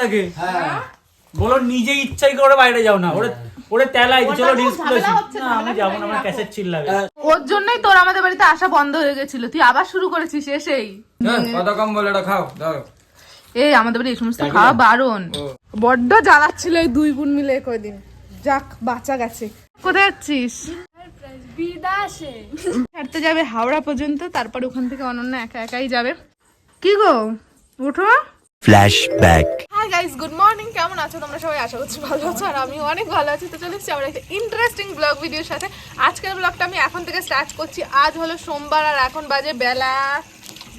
দেখে হ্যাঁ। বলো নিজে ইচ্ছাই করে বাইরে যাও না। ওরে ওরে তেলাই চলো হচ্ছে, না আমি যাব না আমার। ক্যাসেট চিল্লাবে ওর জন্যই তোর আমাদের বাড়িতে আসা বন্ধ হয়ে গেছিল। তুই আবার শুরু করেছিস এসেই। হ্যাঁ, কত কম বলে এটা খাও দাও। এই আমাদের বাড়ি এই সমস্ত খাওয়া বারণ। বড্ড জ্বালাচ্ছিল এই দুই বোন মিলে কয়দিন। যাক বাঁচা গেছে। কোথায় যাচ্ছিস? ছাড়তে যাবে হাওড়া পর্যন্ত তারপর ওখান থেকে অনন্যা একা একাই যাবে। কি গো? উঠো। Flashback. Hi guys good morning কেমন আছো? তোমরা সবাই আশা করছি ভালো আছো আর আমি অনেক ভালো আছি। তো চলে এসেছি আমার একটা ইন্টারেস্টিং ব্লগ ভিডিওর সাথে। আজকের ব্লগটা আমি এখন থেকে স্টার্ট করছি। আজ হলো সোমবার আর এখন বাজে বেলা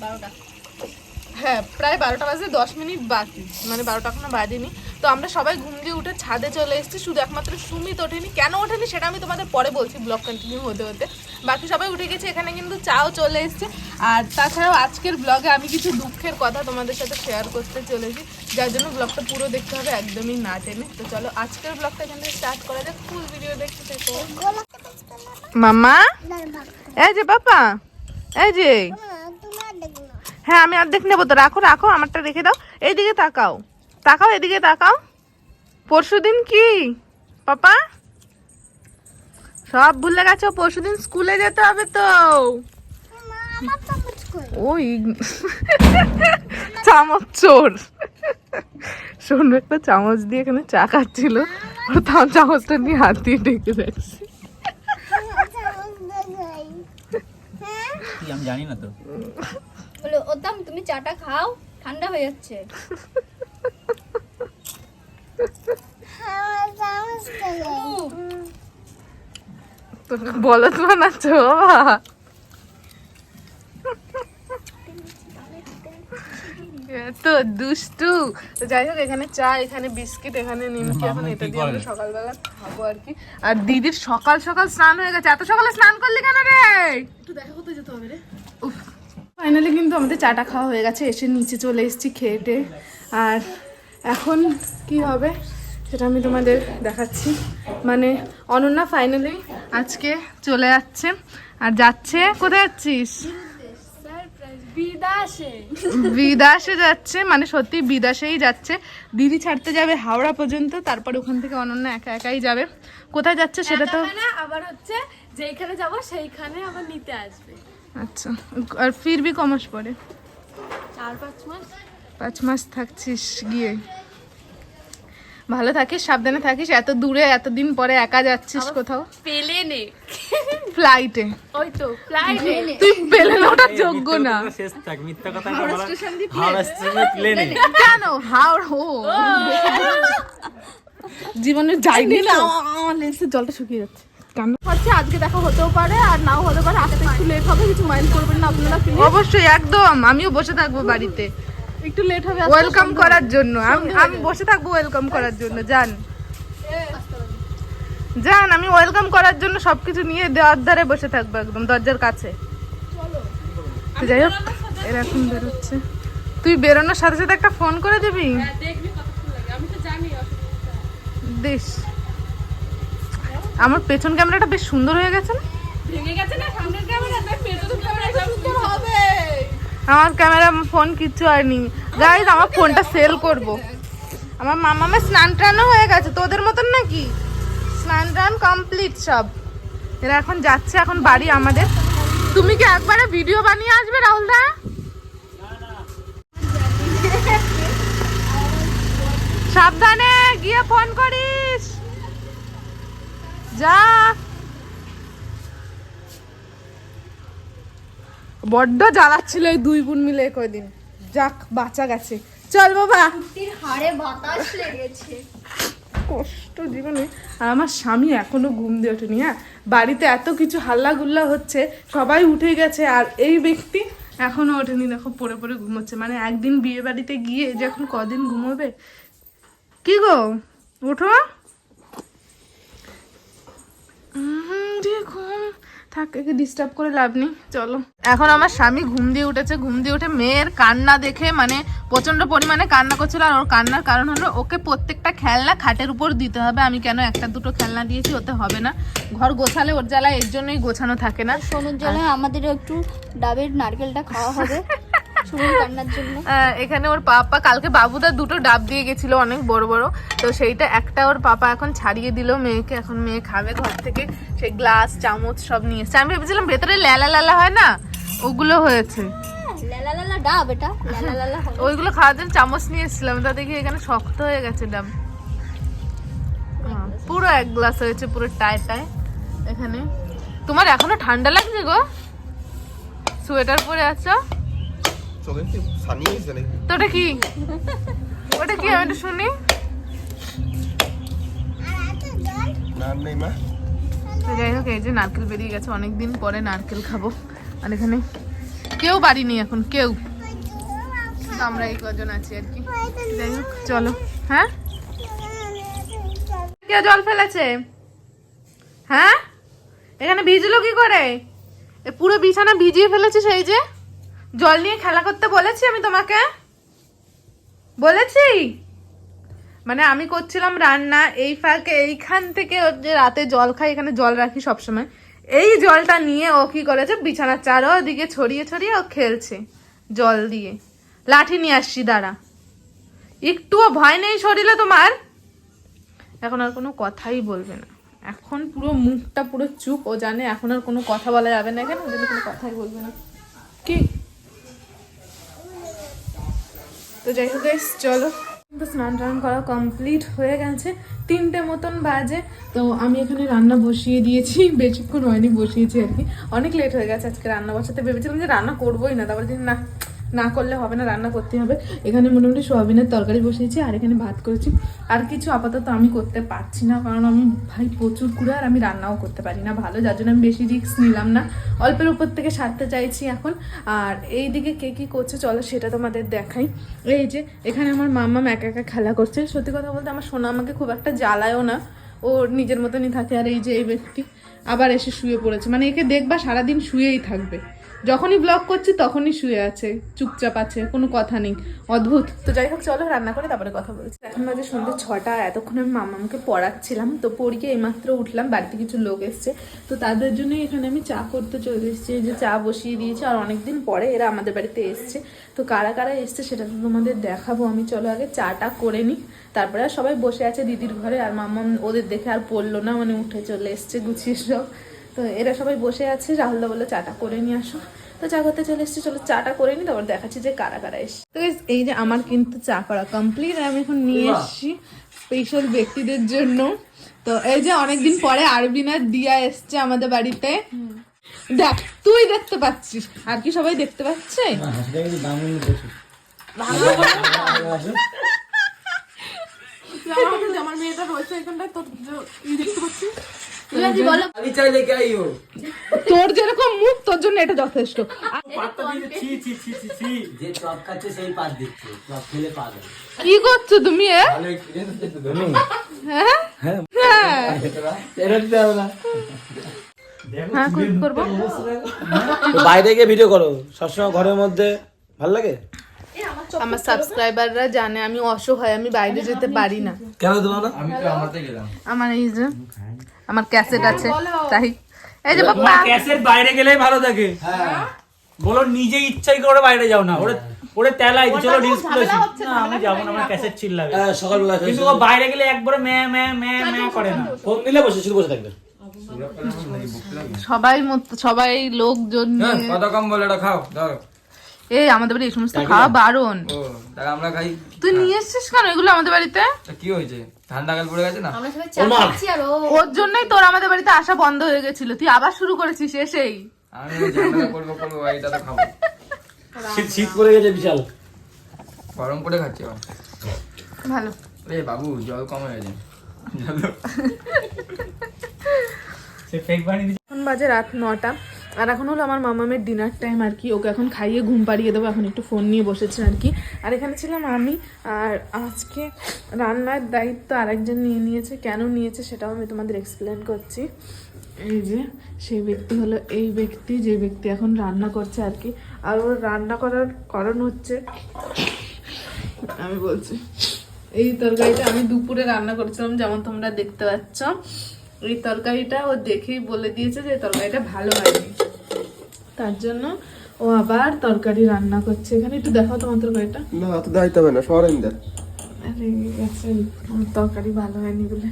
বারোটা। হ্যাঁ প্রায় বারোটা বাজে দশ মিনিট বাকি। মানে বারোটা এখনও বাজেনি। তো আমরা সবাই ঘুম দিয়ে উঠে ছাদে চলে এসেছি। শুধু একমাত্র সুমিত ওঠেনি। কেন ওঠেনি সেটা আমি তোমাদের পরে বলছি ব্লগ কন্টিনিউ হতে হতে। বাকি সবাই উঠে গেছে এখানে কিন্তু চাও চলে এসেছে। আর তাছাড়াও আজকের ব্লগে আমি কিছু দুঃখের কথা তোমাদের সাথে শেয়ার করতে চলেছি। যার জন্য ব্লগটা পুরো দেখতে হবে একদমই না টেনে। তো চলো আজকের ব্লগটা এখান থেকে স্টার্ট করা যাক। ফুল ভিডিও দেখতে থেকো। মামা এই যে বাবা এই যে। হ্যাঁ আমি অর্ধেক নেব তো। রাখো রাখো আমারটা রেখে দাও। এইদিকে তাকাও। তাকাও এদিকে তাকাও। পরশুদিন কি? পাপা? সব ভুলে গেছো পরশুদিন স্কুলে যেতে হবে তো। ওই চামচ চোর। শোনো একটা চামচ দিয়ে এখানে চা খাচ্ছিল। ও তাও চামচটা নিয়ে হাত দিয়ে ডেকে রাখছে। কি আমি জানি না তো। বলে ওদাম তুমি চাটা খাও ঠান্ডা হয়ে যাচ্ছে। তোকে বলত বানাচ্ছ বাবা। এত দুষ্টু। তো যাই হোক এখানে চা এখানে বিস্কিট এখানে নিমকি এখন এটা দিয়ে আমরা সকালবেলা খাব আর কি। আর দিদির সকাল সকাল স্নান হয়ে গেছে। এত সকালে স্নান করলি কেন রে? একটু দেখা করতে যেতে হবে রে। ফাইনালি কিন্তু আমাদের চাটা খাওয়া হয়ে গেছে এসে নিচে চলে এসেছি খেয়েটে আর এখন কি হবে সেটা আমি তোমাদের দেখাচ্ছি। মানে অনন্যা ফাইনালি আজকে চলে যাচ্ছে। আর যাচ্ছে কোথায় যাচ্ছিস? বিদাসে যাচ্ছে মানে সত্যি বিদাসেই যাচ্ছে। দিদি ছাড়তে যাবে হাওড়া পর্যন্ত তারপর ওখান থেকে অনন্যা একা একাই যাবে। কোথায় যাচ্ছে সেটা তো মানে আবার হচ্ছে যেখানে যাব সেইখানে আবার নিতে আসবে। আচ্ছা আর ফিরবি কমাস পরে? চার পাঁচ মাস। পাঁচ মাস থাকছিস গিয়ে। ভালো থাকিস সাবধানে থাকিস এত দূরে এতদিন পরে একা যাচ্ছিস কোথাও। পেলে নে ফ্লাইটে ওই তো ফ্লাইটে তুই পেলে না ওটা যোগ্য না। শেষ থাক মিথ্যা কথা বলা হাওড়া স্টেশনে প্লেনে কেন? হাওড় ও। জীবনে যাইনি না লেন্সের জলটা শুকিয়ে যাচ্ছে। কেন? হচ্ছে আজকে দেখা হতেও পারে আর নাও হতে পারে আসতে একটু লেট হবে কিছু মাইন্ড করবেন না আপনারা অবশ্যই একদম আমিও বসে থাকব বাড়িতে। একটু লেট হবে ওয়েলকাম করার জন্য। আমি আমি বসে থাকব ওয়েলকাম করার জন্য। যান। যান আমি ওয়েলকাম করার জন্য সবকিছু নিয়ে দেওয়ার ধারে বসে থাকব একদম দরজার কাছে। যাই হোক এরকম বেরোচ্ছে। তুই বেরোনোর সাথে সাথে একটা ফোন করে দিবি? হ্যাঁ, দিস। আমার পেছন ক্যামেরাটা বেশ সুন্দর হয়ে গেছে না? ভেঙে গেছে না সামনের ক্যামেরা আমার ক্যামেরা ফোন কিচ্ছু হয়নি। গাইজ আমার ফোনটা সেল করব। আমার মামা মামামে স্নান টানও হয়ে গেছে, তোদের মতন নাকি? স্নান টান কমপ্লিট সব। এরা এখন যাচ্ছে, এখন বাড়ি আমাদের। তুমি কি একবারে ভিডিও বানিয়ে আসবে, রাহুল দা? সাবধানে, গিয়ে ফোন করিস। যা। বড্ড জ্বালাচ্ছিল এই দুই বোন মিলে কয়দিন। যাক বাঁচা গেছে। চল বাবা। হাড়ে বাতাস লেগেছে। কষ্ট জীবনে। আর আমার স্বামী এখনও ঘুম দিয়ে ওঠেনি হ্যাঁ? বাড়িতে এত কিছু হাল্লা গুল্লা হচ্ছে সবাই উঠে গেছে আর এই ব্যক্তি এখনও ওঠেনি। দেখো পড়ে পড়ে ঘুমোচ্ছে। মানে একদিন বিয়ে বাড়িতে গিয়ে যে এখন কদিন ঘুমোবে? কি গো? ওঠো। ঘুম থাক একে ডিস্টার্ব করে লাভ নেই চলো। এখন আমার স্বামী ঘুম দিয়ে উঠেছে ঘুম দিয়ে উঠে মেয়ের কান্না দেখে মানে প্রচণ্ড পরিমাণে কান্না করছিল আর ওর কান্নার কারণ হলো ওকে প্রত্যেকটা খেলনা খাটের উপর দিতে হবে। আমি কেন একটা দুটো খেলনা দিয়েছি ওতে হবে না। ঘর গোছালে ওর জ্বালা এর জন্যই গোছানো থাকে না। সোনুর জন্য আমাদের একটু ডাবের নারকেলটা খাওয়া হবে। এখানে ওর পাপা কালকে বাবুদা দুটো ডাব দিয়ে গেছিল অনেক বড় বড়। তো সেইটা একটা ওর পাপা এখন ছাড়িয়ে দিল মেয়েকে এখন মেয়ে খাবে ঘর থেকে। সেই গ্লাস চামচ সব নিয়ে এসছে। আমি ভেবেছিলাম ভেতরে ল্যালা ল্যালা হয় না? ওগুলো হয়েছে। হবে। ওইগুলো খাওয়ার জন্য চামচ নিয়ে এসেছিলাম। তা দেখি এখানে শক্ত হয়ে গেছে ডাব। হ্যাঁ, পুরো এক গ্লাস হয়েছে পুরো টায় টায় এখানে। তোমার এখনও ঠান্ডা লাগছে গো? সোয়েটার পরে আছো? চোখে কি সানি হয়েছে নাকি তো ওটা কি? ওটা কি আমি শুনি? না নেই মা। তো যাই হোক এই যে নারকেল বেরিয়ে গেছে অনেকদিন পরে নারকেল খাব। আর এখানে কেউ বাড়ি নেই এখন কেউ। আমরা এই কজন আছি আর কি। যাই হোক চলো। হ্যাঁ? কে জল ফেলেছে? হ্যাঁ? এখানে ভিজলো কি করে? এ পুরো বিছানা ভিজিয়ে ফেলেছিস এই যে? জল নিয়ে খেলা করতে বলেছি আমি তোমাকে? বলেছি? মানে আমি করছিলাম রান্না, এই ফাঁকে এইখান থেকে ওর যে রাতে জল খাই, এখানে জল রাখি সবসময়। এই জলটা নিয়ে ও কি করেছে, বিছানার চারোদিকে ছড়িয়ে ছড়িয়ে ও খেলছে জল দিয়ে। লাঠি নিয়ে আসছি, দাঁড়া। একটুও ভয় নেই শরীরে তোমার? এখন আর কোনো কথাই বলবে না। এখন পুরো মুখটা পুরো চুপ, ও জানে এখন আর কোনো কথা বলা যাবে না কেন কোনো কথাই বলবে না। কি তো যাই হোক চলো। তো স্নান টান করা কমপ্লিট হয়ে গেছে। তিনটে মতন বাজে। তো আমি এখানে রান্না বসিয়ে দিয়েছি। বেশিক্ষণ হয়নি, বসিয়েছি আর কি। অনেক লেট হয়ে গেছে আজকে রান্না বসাতে। ভেবেছিলাম যে রান্না করবোই না, তারপরে না। না করলে হবে না, রান্না করতে হবে। এখানে মোটামুটি সোয়াবিনের তরকারি বসিয়েছি, আর এখানে ভাত করেছি। আর কিছু আপাতত আমি করতে পারছি না, কারণ আমি ভাই প্রচুর কুড়ে আর আমি রান্নাও করতে পারি না ভালো, যার জন্য আমি বেশি রিস্ক নিলাম না। অল্পের উপর থেকে সারতে চাইছি এখন। আর এই দিকে কে কী করছে, চলো সেটা তোমাদের দেখাই। এই যে, এখানে আমার মাম্মা একা একা খেলা করছে। সত্যি কথা বলতে আমার সোনা আমাকে খুব একটা জ্বালায়ও না। ও নিজের মতনই থাকে, আর এই যে এই ব্যক্তি আবার এসে শুয়ে পড়েছে। মানে একে দেখবা সারাদিন শুয়েই থাকবে। যখনই ব্লগ করছি তখনই শুয়ে আছে, চুপচাপ আছে, কোনো কথা নেই, অদ্ভুত। তো যাই হোক, চলো রান্না করে তারপরে কথা বলছি। এখন বাজে সন্ধ্যে ছটা, এতক্ষণ আমি মামামকে পড়াচ্ছিলাম, তো পড়িয়ে এইমাত্র উঠলাম, বাড়িতে কিছু লোক এসছে। তো তাদের জন্যই এখানে আমি চা করতে চলে এসেছি যে চা বসিয়ে দিয়েছি, আর অনেকদিন পরে এরা আমাদের বাড়িতে এসছে। তো কারা কারা এসছে সেটা তো তোমাদের দেখাবো, আমি চলো আগে চাটা করে নিই। তারপরে সবাই বসে আছে দিদির ঘরে, আর মাম্মাম ওদের দেখে আর পড়ল না মানে উঠে চলে এসছে গুছিয়ে সব। তো এরা সবাই বসে আছে। রাহুলদা বলে চাটা করে নিয়ে আসো। তো চা করতে চলে এসছি চলো চাটা করে নিই তারপর দেখাচ্ছি যে কারা কারা এসছে। তো এই যে আমার কিন্তু চা করা কমপ্লিট আমি এখন নিয়ে এসছি স্পেশাল ব্যক্তিদের জন্য। তো এই যে অনেকদিন পরে আরবিন আর দিয়া এসছে আমাদের বাড়িতে। দেখ তুই দেখতে পাচ্ছিস। আর কি সবাই দেখতে পাচ্ছে? আমার মেয়েটা রয়েছে এখানটায় তোর দেখতে পাচ্ছিস? আমি চাইলে কে তোর যেরকম মুখ তোর জন্য এটা যথেষ্ট। যে খাচ্ছে সেই পাত দিচ্ছে। খেলে কি করছ তুমি হ্যাঁ? হ্যাঁ। হ্যাঁ। কি করব? বাইরে গিয়ে ভিডিও করো। সবসময় ঘরের মধ্যে ভালো লাগে? আমার সাবস্ক্রাইবাররা জানে আমি অসহায় আমি বাইরে যেতে পারি না। কেন তোমার না আমি তো আমাতে গেলাম। আমার এই যে আমার ক্যাসেট আছে তাই। এই যে বাবা। ক্যাসেট বাইরে গেলেই ভালো থাকে। হ্যাঁ। বলো নিজে ইচ্ছাই করে বাইরে যাও না। ওরে ওরে তেলাই চলো রিস্ক করেছি না আমি যাব না আমার ক্যাসেট চিল্লাবে। হ্যাঁ, সকালবেলা কিন্তু ও বাইরে গেলে একবারে ম্যা ম্যা ম্যা ম্যা করে না। ফোন দিলে বসে শুধু বসে থাকবে। সবাই মত- সবাই লোকজন হ্যাঁ, কত কম বলে এটা খাও দাও এই আমাদের বাড়ি এই সমস্ত খাওয়া বারণ। আমরা খাই। তুই নিয়ে এসছিস কেন এগুলো আমাদের বাড়িতে? কি হয়েছে? ঠান্ডা কাল পড়ে গেছে না? আমরা সবাই চা খাচ্ছি আর ও ওর জন্যই তোর আমাদের বাড়িতে আসা বন্ধ হয়ে গেছিল। তুই আবার শুরু করেছিস এসেই। আমি করব করব এইটা তো খাব। শীত শীত পড়ে গেছে বিশাল। গরম করে খাচ্ছি ভালো। এ বাবু জল কম হয়ে গেছে। এখন বাজে রাত নটা। আর এখন হলো আমার মামামের ডিনার টাইম আর কি। ওকে এখন খাইয়ে ঘুম পাড়িয়ে দেবো, এখন একটু ফোন নিয়ে বসেছে আর কি। আর এখানে ছিলাম আমি, আর আজকে রান্নার দায়িত্ব আরেকজন নিয়ে নিয়েছে। কেন নিয়েছে সেটাও আমি তোমাদের এক্সপ্লেন করছি। এই যে, সেই ব্যক্তি হলো এই ব্যক্তি, যে ব্যক্তি এখন রান্না করছে আর কি। আর ওর রান্না করার কারণ হচ্ছে, আমি বলছি, এই তরকারিটা আমি দুপুরে রান্না করেছিলাম, যেমন তোমরা দেখতে পাচ্ছ। এই তরকারিটা ও দেখেই বলে দিয়েছে যে তরকারিটা ভালো হয়নি। তার জন্য ও আবার তরকারি রান্না করছে। এখানে একটু দেখো তোমার তরকারিটা। না তো দাইতে হবে না সরেন দেন। রেগে গেছে তরকারি ভালো হয়নি বলে।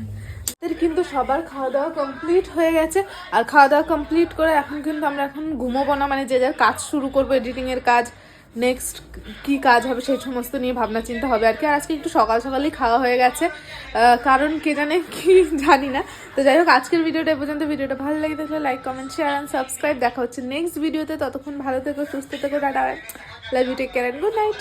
আমাদের কিন্তু সবার খাওয়া দাওয়া কমপ্লিট হয়ে গেছে। আর খাওয়া দাওয়া কমপ্লিট করে এখন কিন্তু আমরা এখন ঘুমোবো না মানে যে যার কাজ শুরু করব এডিটিং এর কাজ। নেক্সট কি কাজ হবে সেই সমস্ত নিয়ে ভাবনা চিন্তা হবে আর কি। আর আজকে একটু সকাল সকালেই খাওয়া হয়ে গেছে। কারণ কে জানে কি জানি না। তো যাই হোক, আজকের ভিডিওটা পর্যন্ত। ভিডিওটা ভালো লাগে থাকলে like comment share and subscribe দেখা হচ্ছে নেক্সট ভিডিওতে ততক্ষণ ভালো থেকো, সুস্থ থেকো, tata. Love you take care and good night